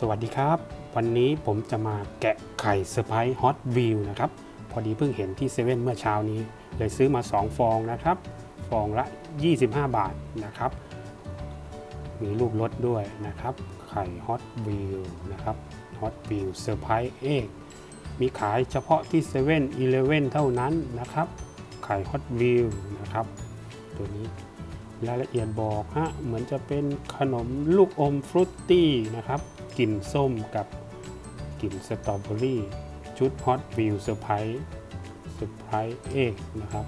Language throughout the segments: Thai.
สวัสดีครับ วันนี้ผมจะมาแกะไข่เซอร์ไพรส์ฮอตวิวนะครับ พอดีเพิ่งเห็นที่เซเว่นเมื่อเช้านี้ เลยซื้อมา 2 ฟองนะครับ ฟองละ 25 บาทนะครับ มีรูปรถด้วยนะครับ ไข่ฮอตวิวนะครับฮอตวิวเซอร์ไพรส์เอกมีขายเฉพาะที่เซเว่นอีเลฟเว่นเท่านั้นนะครับ ไข่ฮอตวิวนะครับ ตัวนี้ รายละเอียดบอกฮะเหมือนจะเป็นขนมลูกอมฟรุตตี้นะครับกลิ่นส้มกับกลิ่นสตรอเบอรี่ชุดฮอตวิวเซอร์ไพรส์เซอร์ไพรส์เอกนะครับ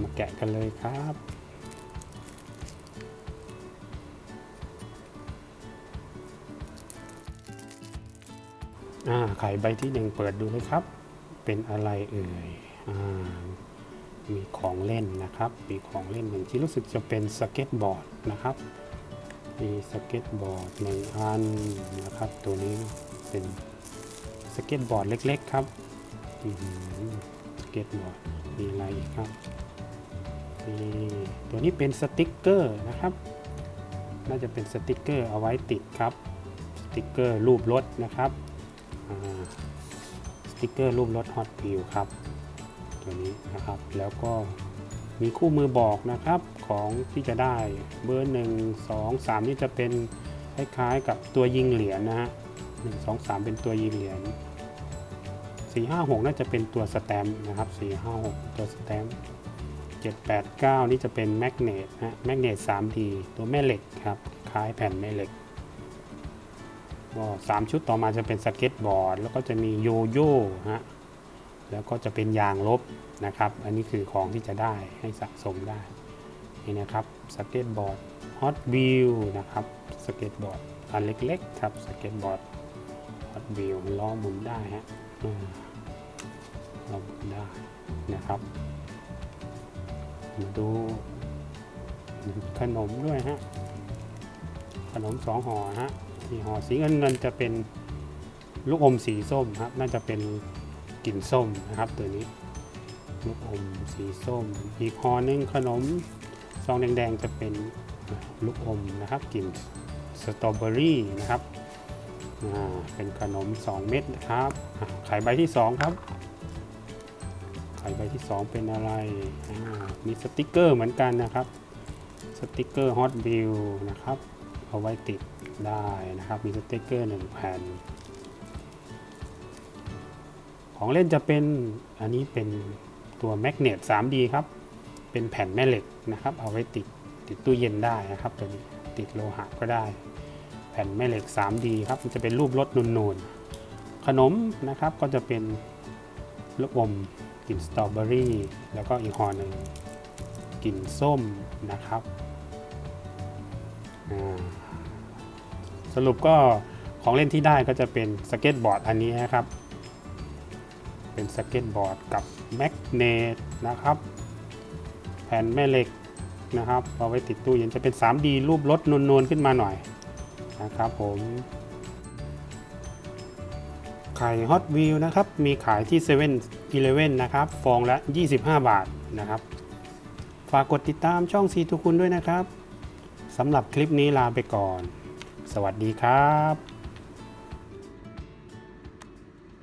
มาแกะกันเลยครับอ่าไข่ใบที่หนึ่งเปิดดูเลยครับ เป็นอะไรเอ่ยอ่า มีของเล่นนะครับ มีของเล่นหนึ่งที่รู้สึกจะเป็นสเก็ตบอร์ดนะครับ มีสเก็ตบอร์ดหนึ่งอันนะครับ ตัวนี้เป็นสเก็ตบอร์ดเล็ก ๆ ครับสเก็ตบอร์ดมีอะไรอีกครับนี่ตัวนี้เป็นสติกเกอร์นะครับ น่าจะเป็นสติกเกอร์เอาไว้ติดครับ สติกเกอร์รูปรถนะครับสติกเกอร์รูปรถฮอตวิวครับ ตัวนี้นะครับ แล้วก็มีคู่มือบอกนะครับของที่จะได้เบอร์หนึ่งสองสามนี่จะเป็นคล้ายๆกับตัวยิงเหรียญนะฮะหนึ่งสองสามเป็นตัวยิงเหรียญสี่ห้าหกน่าจะเป็นตัวสแตมป์นะครับสี่ห้าหกตัวสแตมป์เจ็ดแปดเก้านี่จะเป็นแมกเนตนะแมกเนตสามดีตัวแม่เหล็กครับคล้ายแผ่นแม่เหล็กก็สามชุดต่อมาจะเป็นสเก็ตบอร์ด แล้วก็จะมีโยโย่ฮะ แล้วก็จะเป็นยางลบนะครับ อันนี้คือของที่จะได้ให้สะสมได้นี่นะครับสเก็ตบอร์ดฮอตวิวนะครับสเก็ตบอร์ดอันเล็กๆครับสเก็ตบอร์ดฮอตวิวล้อหมุนได้ฮะล้อหมุนได้นะครับมาดูขนมด้วยฮะขนมสองห่อฮะที่ห่อสีเงินเงินจะเป็นลูกอมสีส้มครับน่าจะเป็น กลิ่นส้มนะครับตัวนี้ลูกอมสีส้ม อีกห่อนึงขนมซองแดงๆจะเป็นลูกอมนะครับกลิ่นสตรอเบอรี่นะครับเป็นขนม 2 เม็ดนะครับอะไข่ใบที่ 2 ครับไข่ใบที่ 2 เป็นอะไรมีสติกเกอร์เหมือนกันนะครับสติกเกอร์ฮอตวิวนะครับเอาไว้ติดได้นะครับมีสติกเกอร์หนึ่งแผ่น ของเล่นจะเป็นอันนี้เป็นตัวแมกเนต 3D ครับ เป็นแผ่นแม่เหล็กนะครับ เอาไว้ติดติดตู้เย็นได้นะครับตัวนี้ติดโลหะก็ได้ แผ่นแม่เหล็ก 3D ครับมันจะเป็นรูปรถนูนๆ ขนมนะครับก็จะเป็นลูกอมกลิ่นสตรอเบอรี่แล้วก็อีกห่อหนึ่งกลิ่นส้มนะครับ สรุปก็ของเล่นที่ได้ก็จะเป็นสเก็ตบอร์ดอันนี้นะครับ เป็นสเก็ตบอร์ดกับแมกเนตนะครับแผ่นแม่เหล็กนะครับเอาไว้ติดตู้เย็นจะเป็น 3D รูปรถนวลๆขึ้นมาหน่อยนะครับผมไข่ฮอตวิวนะครับ มีขายที่7 e เ e ่ e อนะครับ ฟองละ 25 บาทนะครับ ฝากกดติดตามช่องซีทุกคุณด้วยนะครับสำหรับคลิปนี้ลาไปก่อน สวัสดีครับ